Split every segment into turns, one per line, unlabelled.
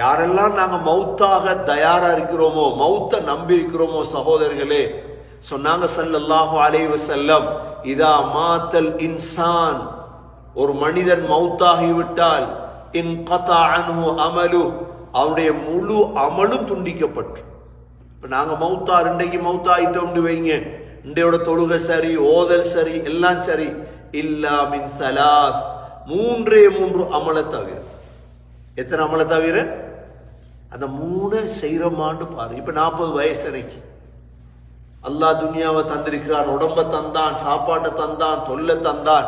யாரெல்லாம் நாங்கள் மௌத்தாக தயாராக இருக்கிறோமோ மௌத்தை நம்பி இருக்கிறோமோ சகோதரர்களே சொன்னாங்க சல்லல்லாஹு அலைவ செல்லம் இதா மாத்தல் இன்சான். ஒரு மனிதன் மௌத்தாகி விட்டால் இன் கதா அனு அமலு. அவருடைய முழு அமலும் துண்டிக்கப்பட்டு. இப்போ நாங்கள் மௌத்தா இன்றைக்கு மௌத்தா வைங்க. இன்றையோட தொழுகை சரி ஓதல் சரி எல்லாம் சரி. இல்லா மின் சலாஸ். மூன்றே மூன்று அமலை தவிர. எத்தனை அமலை தவிர? அந்த மூணு செய்கிறோமான்னு பாரு. இப்ப நாற்பது வயசு வரைக்கும் அல்லாஹ் துனியாவை தந்திருக்கிறான் உடம்ப தந்தான் சாப்பாட்டை தந்தான் தொல்லை தந்தான்.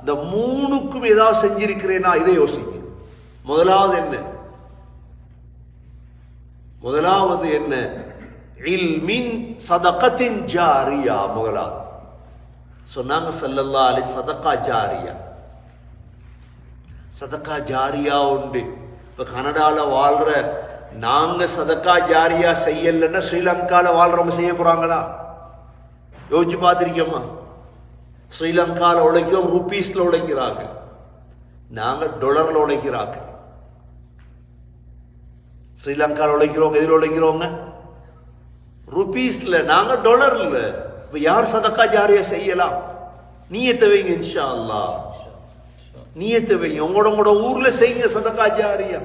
இந்த மூணுக்கும் ஏதாவது செஞ்சிருக்கிறேனா இதை யோசிங்க. முதலாவது என்ன? முதலாவது என்ன? இல்மின் சதகத்தின் ஜாரியா முதலாவது. சொன்னாங்க சல்லல்லா அலி சதக்கா ஜாரியா. சதக்கா ஜாரியா உண்டு. இப்ப கனடால வாழ்ற நாங்க சதக்கா ஜாரியா செய்யலன்னா ஸ்ரீலங்கால வாழ்றவங்க செய்ய போறாங்களா? யோசிச்சு பார்த்திருக்கோமா ஸ்ரீலங்கால உழைக்கிறோம் ருபீஸ்ல உழைக்கிறாங்க நாங்க டொலர்ல உழைக்கிறாங்க ஸ்ரீலங்காவில் உழைக்கிறவங்க எதில் உழைக்கிறவங்க? ருபீஸ்ல நாங்க டொலர்ல இப்ப யார் சதக்கா ஜாரியா செய்யலாம்? நீயத்தை வைங்க இன்ஷா அல்லா நீயத்தை வைங்க. உங்களோட உங்களோட ஊர்ல செய்யுங்க சதக்கா ஜாரியா.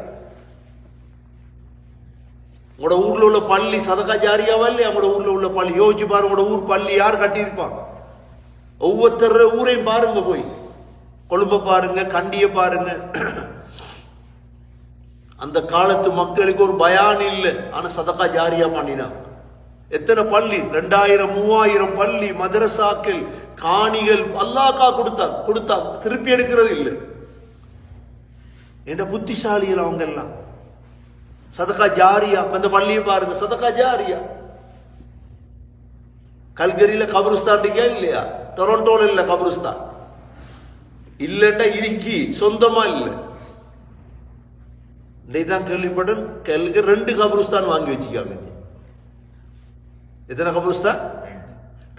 உங்களோட ஊர்ல உள்ள பள்ளி சதகா ஜாரியாவா இல்லையா? உங்களோட ஊர்ல உள்ள பள்ளி? யோசிச்சு பாருங்க உங்களோட ஊர் பள்ளி யார் கட்டியிருப்பாங்க? ஒவ்வொருத்தர ஊரையும் பாருங்க போய். கொழும்ப பாருங்க கண்டிய பாருங்க. அந்த காலத்து மக்களுக்கு ஒரு பயான் இல்லை. ஆனா சதகா ஜாரியா பண்ணினாங்க. எத்தனை பள்ளி? ரெண்டாயிரம் மூவாயிரம் பள்ளி மதரசாக்கள் காணிகள் அல்லாக்கா கொடுத்தா கொடுத்தா திருப்பி எடுக்கிறது இல்லை. என்ற புத்திசாலிகள் அவங்க எல்லாம் சதக்கா ஜாரியா இந்த பள்ளியை பாருங்க சதக்கா ஜாரியா. கல்கரியில கபருஸ்தான் இருக்கியா இல்லையா? டொரண்டோல இல்ல கபருஸ்தான். இல்லட்டா இருக்கி சொந்தமா இல்ல. தான் கேள்விப்பட்டேன். கல்கர் ரெண்டு கபருஸ்தான் வாங்கி வச்சுக்காங்க எத்தனை கபருஸ்தான்?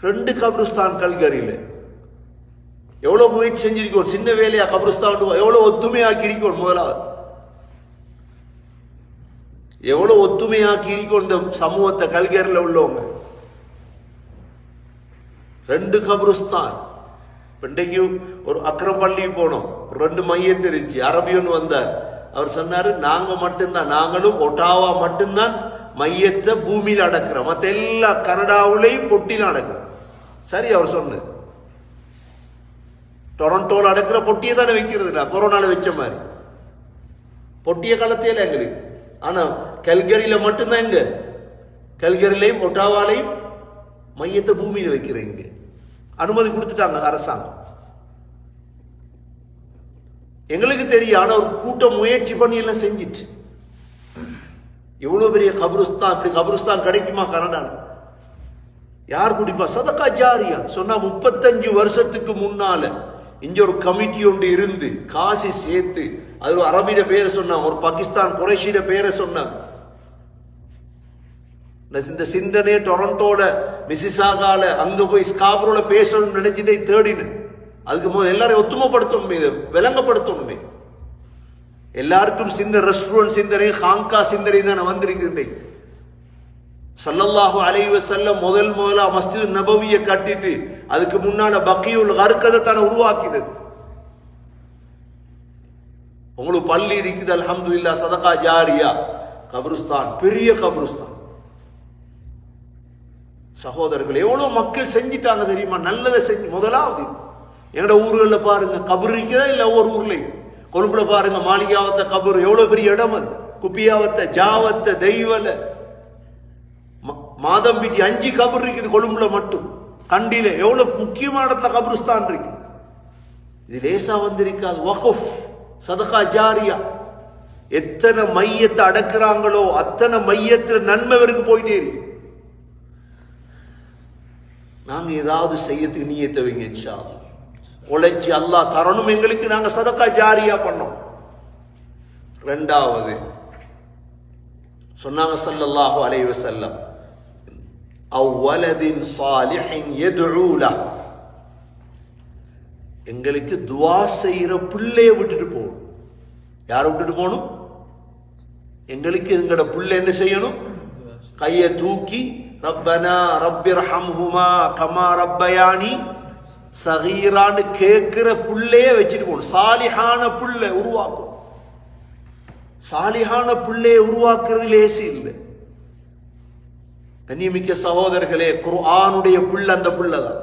ரெண்டு கபருஸ்தான் கல்கரியில. எவ்வளவு முயற்சி செஞ்சிருக்கோம்? சின்ன வேலையா கபருஸ்தான் எவ்வளவு ஒத்துமையாக்கி இருக்கோம் முதலாவது. எவ்வளவு ஒத்துமையாக்கி இருக்கோம் இந்த சமூகத்தை கல்கேரில் உள்ளவங்க. ரெண்டு கபருஸ்தான். இன்றைக்கு ஒரு அக்ரம் பள்ளி போனோம். ஒரு ரெண்டு மையம் தெரிஞ்சு. அரபியன் வந்தார். அவர் சொன்னாரு நாங்க மட்டும்தான். நாங்களும் ஒட்டாவா மட்டும்தான் மையத்தை பூமியில் அடக்கிறோம். மற்ற எல்லா கனடாவிலையும் பொட்டியில் அடக்கிறோம். சரி அவர் சொன்ன டொரண்டோவில் அடக்கிற பொட்டியை தானே வைக்கிறது நான் கொரோனாவில் வச்ச மாதிரி. பொட்டிய காலத்தையில எங்களுக்கு. ஆனா கல்கரியில மட்டும்தான் எங்க கல்கரிலையும் ஒட்டாவாலையும் மையத்தை பூமியில வைக்கிறீங்க அனுமதி கொடுத்துட்டாங்க அரசாங்கம். எங்களுக்கு தெரியும் ஆனா ஒரு கூட்டம் முயற்சி பண்ணி எல்லாம் செஞ்சிச்சு. எவ்வளவு பெரிய கபருஸ்தான் இப்படி கபருஸ்தான் கிடைக்குமா கனடால? யார் குடிப்பா? சதக்கா ஜாரியா? சொன்னா முப்பத்தஞ்சு வருஷத்துக்கு முன்னால. இங்க ஒரு கமிட்டி ஒன்று இருந்து காசி சேர்த்து அது ஒரு அரபிட பேரை சொன்னான் ஒரு பாகிஸ்தான் குறைஷிட பேரை சொன்னான். இந்த சிந்தனையை டொரண்டோல மிசிசாகால அங்க போய் ஸ்காப்ரோல பேசணும்னு நினைச்சிட்டே தேடினேன். அதுக்கு முதல்ல எல்லாரையும் ஒத்துமைப்படுத்தணுமே இதை விளங்கப்படுத்தணுமே எல்லாருக்கும் சிந்த ரெஸ்டாரண்ட் சிந்தனை ஹாங்கா சிந்தனை தான் வந்திருக்கிறேன் சல்லல்லாஹு அலைவ செல்ல முதல் முதலா மஸ்ஜித் நபவியை கட்டிட்டு அதுக்கு முன்னால பக்கியுல் கருக்கதை தானே உருவாக்கினது. உங்களுக்கு பள்ளி இருக்குது அல்ஹம்து இல்லா சதகா ஜாரியா. கபருஸ்தான் பெரிய கபருஸ்தான். சகோதரர்கள் எவ்வளோ மக்கள் செஞ்சிட்டாங்க தெரியுமா? நல்லதை செஞ்சு முதலாவது. எங்கட ஊர்களில் பாருங்க கபர் இருக்கிறதா இல்லை ஒவ்வொரு ஊர்லையும்? கொழும்புல பாருங்க மாளிகாவத்த கபர் எவ்வளோ பெரிய இடம் அது? குப்பியாவத்த ஜாவத்த தெய்வல மாதம்பிட்டி அஞ்சு கபர் இருக்குது கொழும்புல மட்டும். கண்டியில எவ்வளவு முக்கியமான இடத்துல கபருஸ்தான் இருக்கு. இது லேசா வந்திருக்காது. வகுஃப் சதகா ஜாரியா. எத்தனை மையத்தை அடக்குறாங்களோ அத்தனை மையத்தில் நன்மை வரைக்கும் போயிட்டே இருக்கு. நாங்க ஏதாவது செய்யறதுக்கு நீயத்தை வைங்க இன்ஷா உழைச்சி அல்லாஹ் தரணும் எங்களுக்கு நாங்க சதக்கா ஜாரியா பண்ணோம். ரெண்டாவது சொன்னாங்க ஸல்லல்லாஹு அலைஹி அவ் வலதின் சாலிஹின் யதுஊ எங்களுக்கு துவா செய்கிற பிள்ளைய விட்டுட்டு போகணும் யாரை விட்டுட்டு போகணும்? எங்களுக்கு எங்களோட புள்ள என்ன செய்யணும்? கையை தூக்கி ரப்பனா ரப்பிர் ஹம்ஹுமா கமா ரப்பயானி. சகீரான்னு கேட்கிற புள்ளைய வச்சுட்டு போகணும். சாலிஹான புள்ள உருவாக்கும். சாலிஹான புள்ளையை உருவாக்குறது லேசி இல்லை. கண்ணியமிக்க சகோதரர்களே குர்ஆனுடைய புள்ள அந்த புள்ளதான்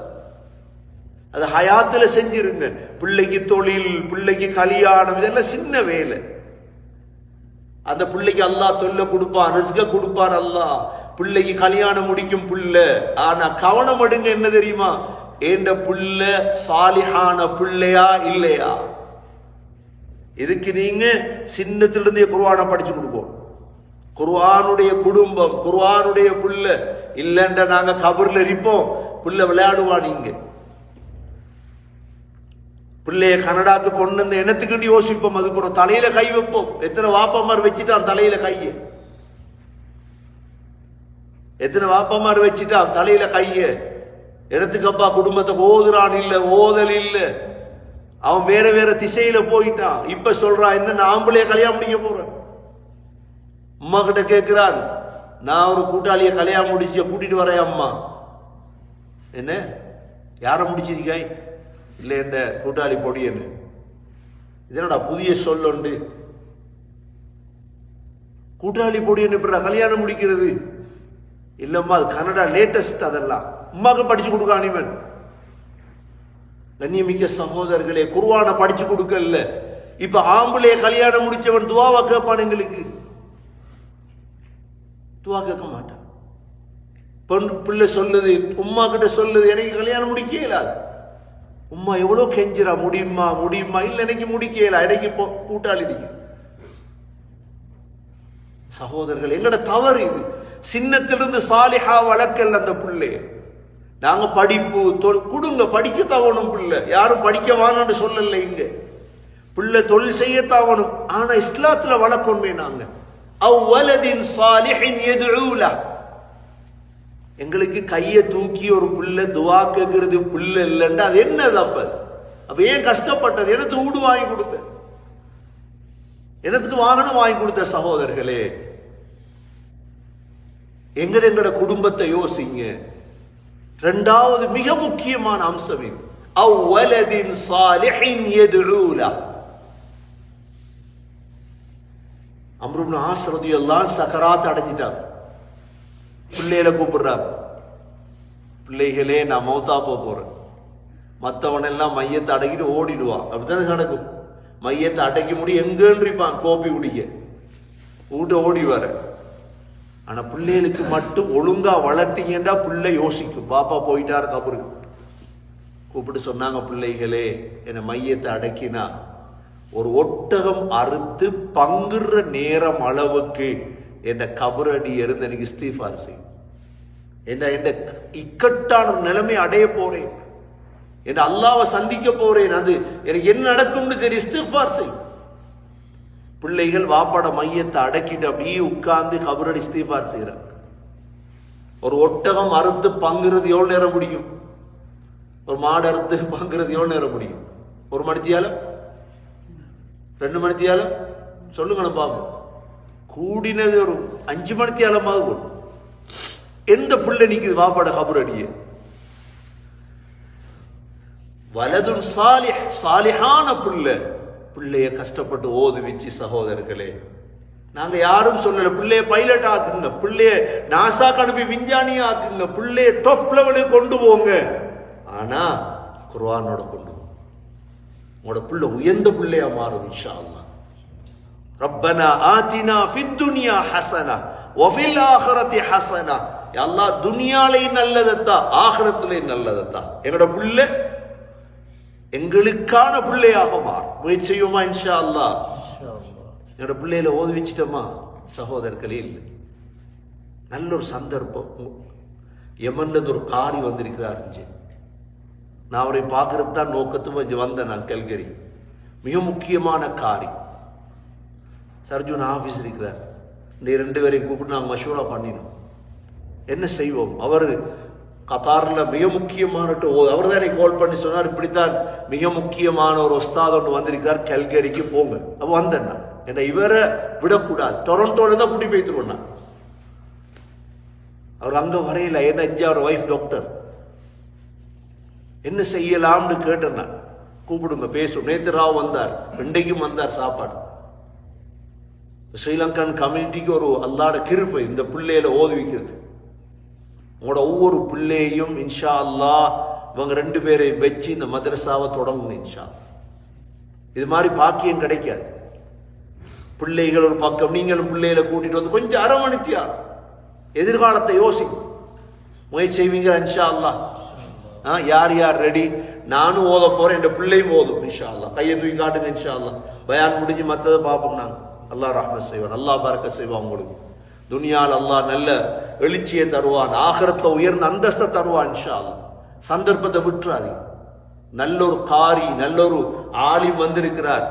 அது ஹயாத்துல செஞ்சிருங்க பிள்ளைக்கு தொழில் பிள்ளைக்கு கல்யாணம் இதெல்லாம் சின்ன வேலை. அந்த பிள்ளைக்கு அல்லாஹ் தொல்லை கொடுப்பான் ரிஸ்க கொடுப்பான் அல்லாஹ். பிள்ளைக்கு கல்யாணம் முடிக்கும் புள்ள ஆனா கவனம் எடுங்க என்ன தெரியுமா? ஏண்ட புள்ள சாலிஹான பிள்ளையா இல்லையா? இதுக்கு நீங்க சின்னத்திலிருந்தே குருவான படிச்சு கொடுப்போம் குர்வானுடைய குடும்பம் குர்வானுடைய புள்ள. இல்லைன்ற நாங்க கபர்ல இருப்போம். புள்ள விளையாடுவான் இங்க பிள்ளைய கனடாக்கு கொண்டு வந்து என்னத்துக்கு யோசிப்போம். அதுக்கப்புறம் தலையில கை வைப்போம். எத்தனை வாப்பமார் வச்சுட்டான் தலையில கைய? எத்தனை வாப்பமார் வச்சுட்டான் தலையில கைய? இடத்துக்கப்பா குடும்பத்தை ஓதுறான் இல்ல ஓதல் இல்ல. அவன் வேற வேற திசையில போயிட்டான். இப்ப சொல்றான் என்ன நான் ஆம்பளைய கல்யாணம் முடிக்க போறேன்? அம்மா கிட்ட கேட்கிறான் நான் ஒரு கூட்டாளியை கல்யாணம் முடிச்சு கூட்டிட்டு வரேன் அம்மா. என்ன? யாரை முடிச்சிருக்காய்? இல்லை இந்த கூட்டாளி பொடியன்னு. இதனடா புதிய சொல் உண்டு. கூட்டாளி பொடியன்னு இப்ப கல்யாணம் முடிக்கிறது? இல்லம்மா அது கனடா லேட்டஸ்ட் அதெல்லாம். அம்மாக்கு படிச்சு கொடுக்க அனிமன் கண்ணியமிக்க சகோதரர்களே குருவான படிச்சு கொடுக்கல இப்ப ஆம்பளைய கல்யாணம் முடிச்சவன் துவாவா கேட்பான் எங்களுக்கு. துவா கேட்க மாட்டான் பெண் பிள்ளை சொல்லுது உம்மா கிட்ட சொல்லுது எனக்கு கல்யாணம் முடிக்க இயலாது உம்மா எவ்வளோ கெஞ்சிரா முடியுமா முடியுமா? இல்லை எனக்கு முடிக்க இயலா எனக்கு போ கூட்டாளி நீங்க சகோதரர்கள் எங்கட தவறு இது. சின்னத்திலிருந்து சாலிஹா வளர்க்கல அந்த பிள்ளை. நாங்க படிப்பு தொ- கொடுங்க படிக்க தவணும் பிள்ளை. யாரும் படிக்க வானன்னு சொல்லல இங்க. பிள்ளை தொழில் செய்ய தவணும் ஆனா இஸ்லாத்துல வளர்க்கணுமே நாங்க அவ்வலதின் சாலிஹின் எதுல எங்களுக்கு கையை தூக்கி ஒரு புல்ல துவா கேட்கறது பிள்ளை இல்லைன்னா அது என்னது அப்ப? அப்ப ஏன் கஷ்டப்பட்டது? எனக்கு வீடு வாங்கி கொடுத்த? எனக்கு வாகனம் வாங்கி கொடுத்த சகோதரர்களே? எங்கட எங்கட குடும்பத்தை யோசிங்க. ரெண்டாவது மிக முக்கியமான அம்சம் அவ்வலதின் சாலிஹின் எதுல அம்ருப்னு ஆசிரதி எல்லாம் சக்கராத் அடைஞ்சிட்டார். பிள்ளைகளை கூப்பிடுறார். பிள்ளைகளே நான் மௌத்தா போக போறேன். மற்றவன் எல்லாம் மையத்தை அடக்கிட்டு ஓடிடுவான் அப்படித்தானே நடக்கும்? மையத்தை அடக்கி முடி எங்கன்றிப்பான் கோப்பி குடிக்க. வீட்டை ஓடி வர. ஆனா பிள்ளைகளுக்கு மட்டும் ஒழுங்கா வளர்த்தீங்கன்னா பிள்ளை யோசிக்கும். பாப்பா போயிட்டாரு கபருக்கு. கூப்பிட்டு சொன்னாங்க பிள்ளைகளே என்னை மையத்தை அடக்கினா ஒரு ஒட்டகம் அறுத்து பங்குற நேரம் அளவுக்கு என் கபரடி இருந்து எனக்கு இஸ்தீஃபார் செய்யும். என்ன என் இக்கட்டான நிலைமை அடைய போறேன். என் அல்லாவை சந்திக்க போறேன். அது எனக்கு என்ன நடக்கும்னு தெரிய இஸ்திஃபார் பிள்ளைகள் வாப்பாட மையத்தை அடக்கிட்டு அப்படியே உட்கார்ந்து கபரடி இஸ்தீஃபார் செய்யறாங்க ஒரு ஒட்டகம் அறுத்து பங்குறது எவ்வளவு நேரம் முடியும்? ஒரு மாடு அறுத்து பங்குறது எவ்வளவு நேரம் முடியும்? ஒரு மணித்தியாலும்? ரெண்டு மணித்தியாலம்? சொல்லுங்க பாப்போம் கூடினது ஒரு அஞ்சு மணித்தியாலமாவது போடும் எந்த பிள்ளை நிக்குது வாப்பாட கபரடியே வலதும் சாலி சாலிஹான பிள்ளை. பிள்ளைய கஷ்டப்பட்டு ஓதுவிச்சு சகோதரர்களே. நாங்க யாரும் சொல்லல பிள்ளைய பைலட் ஆக்குங்க. பிள்ளைய நாசாக்கு அனுப்பி விஞ்ஞானி ஆக்குங்க. பிள்ளைய டாப் லெவலுக்கு கொண்டு போங்க. ஆனா குர்வானோட கொண்டு உங்களோட பிள்ளை உயர்ந்த பிள்ளையா மாறும் இன்ஷா அல்லாஹ் ரப்பனா ஆத்தினா ஃபித் துன்யா ஹஸனா வஃபில் ஆஹிரத்தி ஹஸனா யா அல்லாஹ் துனியாலையும் நல்லதத்தா ஆகிரத்திலையும் நல்லதத்தா. எங்களோட பிள்ளை எங்களுக்கான பிள்ளையாக மாறும். முயற்சி செய்வோமா இன்ஷா அல்லாஹ் என்னோட பிள்ளையில ஓதி வச்சிட்டோமா? சகோதரர்களே இல்லை. நல்ல ஒரு சந்தர்ப்பம். இருந்து ஒரு காரி வந்திருக்கிறார் இருந்துச்சு. நான் அவரை பார்க்கறது தான் நோக்கத்தும் கொஞ்சம் வந்தேன் நான் கல்கரி. மிக முக்கியமான காரி. சர்ஜுன் ஆஃபீஸ் இருக்கிறார். இந்த ரெண்டு பேரையும் கூப்பிட்டு நாங்கள் மஷூரா பண்ணினோம். என்ன செய்வோம்? அவர் கத்தாரில் மிக முக்கியமான அவர் தான் எனக்கு கால் பண்ணி சொன்னார் இப்படித்தான் மிக முக்கியமான ஒரு ஒஸ்தாத் ஒன்று வந்திருக்கார் கல்கரிக்கு போங்க. அப்போ வந்தேன் நான். என்ன இவரை விடக்கூடாது. டொரண்டோல தான் கூட்டி போய்த்துருவோம் நான் அவர் அங்கே வரையில என்ன அஞ்சு அவர் ஒய்ஃப் டாக்டர் என்ன செய்யலாம்னு கேட்டேன் நான் கூப்பிடுங்க பேசும் நேத்து ராவ் வந்தார். இன்றைக்கும் வந்தார் சாப்பாடு. ஸ்ரீலங்கன் கம்யூனிட்டிக்கு ஒரு அல்லாட கிருப்பை இந்த பிள்ளையில ஓதி வைக்கிறது. உங்களோட ஒவ்வொரு பிள்ளையையும் இன்ஷா அல்லாஹ் இவங்க ரெண்டு பேரையும் வச்சு இந்த மதரசாவை தொடங்கணும் இன்ஷா இது மாதிரி பாக்கியம் கிடைக்காது. பிள்ளைகள் ஒரு பக்கம் நீங்களும் பிள்ளைகளை கூட்டிட்டு வந்து கொஞ்சம் அரவணைத்தியா எதிர்காலத்தை யோசிக்கும் முயற்சி செய்வீங்க இன்ஷா அல்லாஹ்? யார் யார் ரெடி நானும் ஓத போறேன் என் பிள்ளையும் ஓதும் இன்ஷா கையை தூக்கி காட்டுங்க இன்ஷா பயான் முடிஞ்சு மற்றதை பார்ப்போம் நாங்கள் அல்லாஹ் ரஹ்மத் செய்வான் அல்லாஹ் பறக்க செய்வான் உங்களுக்கு துனியால் அல்லாஹ் நல்ல எழுச்சியை தருவான் ஆகரத்தில் உயர்ந்த அந்தஸ்தை தருவான் இன்ஷா சந்தர்ப்பத்தை விட்டுறாதீங்க. நல்ல ஒரு காரி நல்ல ஒரு ஆலிம் வந்திருக்கிறார்.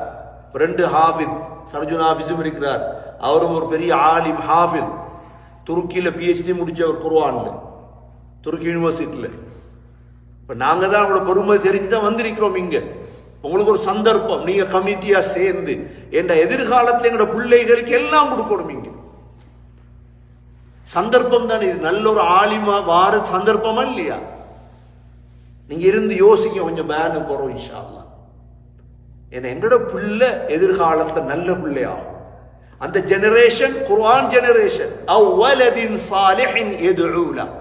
ரெண்டு ஹாஃபித் சர்ஜுன் ஹாஃபிஸும் இருக்கிறார். அவரும் ஒரு பெரிய ஆலிம் ஹாஃபித் துருக்கியில் பிஹெச்டி முடிச்சவர் குர்வானில் துருக்கி யூனிவர்சிட்டியில் இப்ப நாங்கள் தான் அவங்களோட பொறுமை தெரிஞ்சு தான் வந்திருக்கிறோம் இங்கே. உங்களுக்கு ஒரு சந்தர்ப்பம். நீங்க கமிட்டியா சேர்ந்து என்ற எதிர்காலத்துல எங்களோட பிள்ளைகளுக்கு எல்லாம் கொடுக்கணும் இங்கே. சந்தர்ப்பம் தானே இது. நல்ல ஒரு ஆலிமா வார சந்தர்ப்பமா இல்லையா? நீங்க இருந்து யோசிக்க கொஞ்சம் பேனு போறோம் இன்ஷால்லாம் ஏன்னா எங்களோட பிள்ளை எதிர்காலத்துல நல்ல பிள்ளையாகும். அந்த ஜெனரேஷன் குர்ஆன் ஜெனரேஷன் அவ்வலதின் சாலிஹின் எதுலா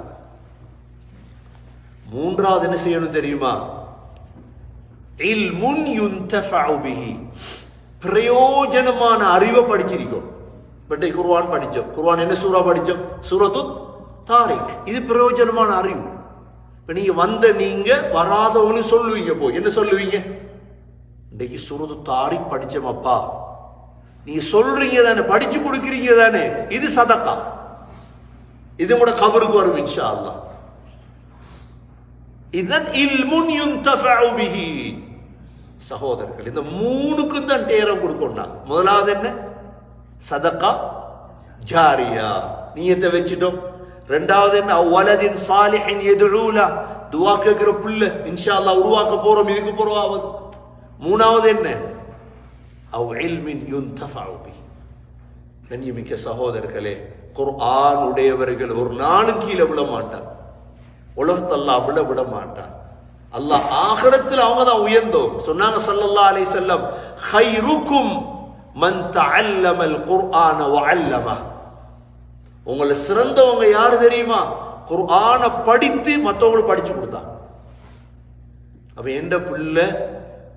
மூன்றாவது என்ன செய்யணும் தெரியுமா? இல்முன் யுன்தஃபஉ பிஹி. பிரயோஜனமான அறிவை படிச்சிருக்கோம். பட்டை குர்வான் படித்தோம் குர்வான் என்ன சூரா படிச்சோம் சூரத்து தாரிக் இது பிரயோஜனமான அறிவு இப்போ நீங்கள் வந்த நீங்கள் வராதவனு சொல்லுவீங்க போய் என்ன சொல்லுவீங்க இன்றைக்கு சூரத்து தாரிக் படிச்சோம் அப்பா நீங்க சொல்றீங்க தானே படிச்சு கொடுக்குறீங்க தானே இது சதக்கா இது கூட கபருக்கு வரும் இன்ஷா அல்லாஹ் இதன் இல்முன் யுன்தஃபஉ பிஹி. சகோதரர்கள் இந்த மூணுக்கும் தான் நேரம் கொடுக்கணும்னா முதலாவது என்ன? சதக்கா ஜாரியா. நீயத்தை வச்சுட்டோம். ரெண்டாவது என்ன? வலதின் சாலிஹின் எதுலூலா துவா கேட்கிற புள்ள இன்ஷா அல்லாஹ் உருவாக்க போறோம் இதுக்கு போறவாவது மூணாவது என்ன? அவ் இல்மின் யுன்தஃபஉ பிஹி. கண்ணியமிக்க சகோதரர்களே குர்ஆன் உடையவர்கள் ஒரு நாளும் கீழே விட மாட்டார். உலகத்தை அல்லாஹ் விட விட மாட்டான் அல்லாஹ் ஆகரத்தில் அவங்க தான் உயர்ந்தோம் சொன்னாங்க சல்லல்லா அலை செல்லம் ஹைருக்கும் மன் தஅல்லம குர்ஆன வல்லமா உங்களை சிறந்தவங்க யாரு தெரியுமா? குர்ஆனை படித்து மற்றவங்களுக்கு படிச்சு கொடுத்தான். அப்ப எந்த பிள்ளை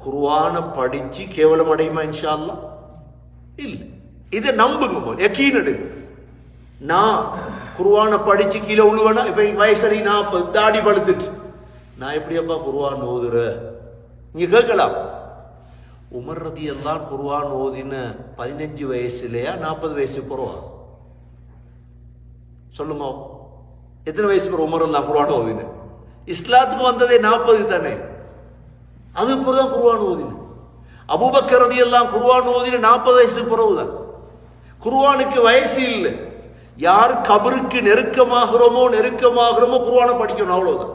குர்ஆனை படிச்சு கேவலம் அடையுமா இன்ஷா அல்லா இல்ல. இதை நம்புங்க யக்கீன் எடுங்க நான் குருவானை படிச்சு கீழே விழுவேனா இப்ப வயசரி நாற்பது தாடி பழுத்துட்டு நான் எப்படியப்பா குருவான் ஓதுற? நீங்க கேட்கலாம். உமர் ரதி எல்லாம் குருவான் ஓதின பதினஞ்சு வயசுலையா நாற்பது வயசு போறவா? சொல்லுமா. எத்தனை வயசு போற உமர் எல்லாம் குருவான் ஓதின? இஸ்லாத்துக்கு வந்ததே நாற்பது தானே? அது தான் குருவான் ஓதின. அபுபக்கரதி எல்லாம் குருவான் ஓதின நாற்பது வயசுக்கு பிறகுதான். குருவானுக்கு வயசு இல்லை. யார் கபருக்கு நெருக்கமாகிறோமோ நெருக்கமாகிறோமோ குருவான படிக்கணும் அவ்வளவுதான்.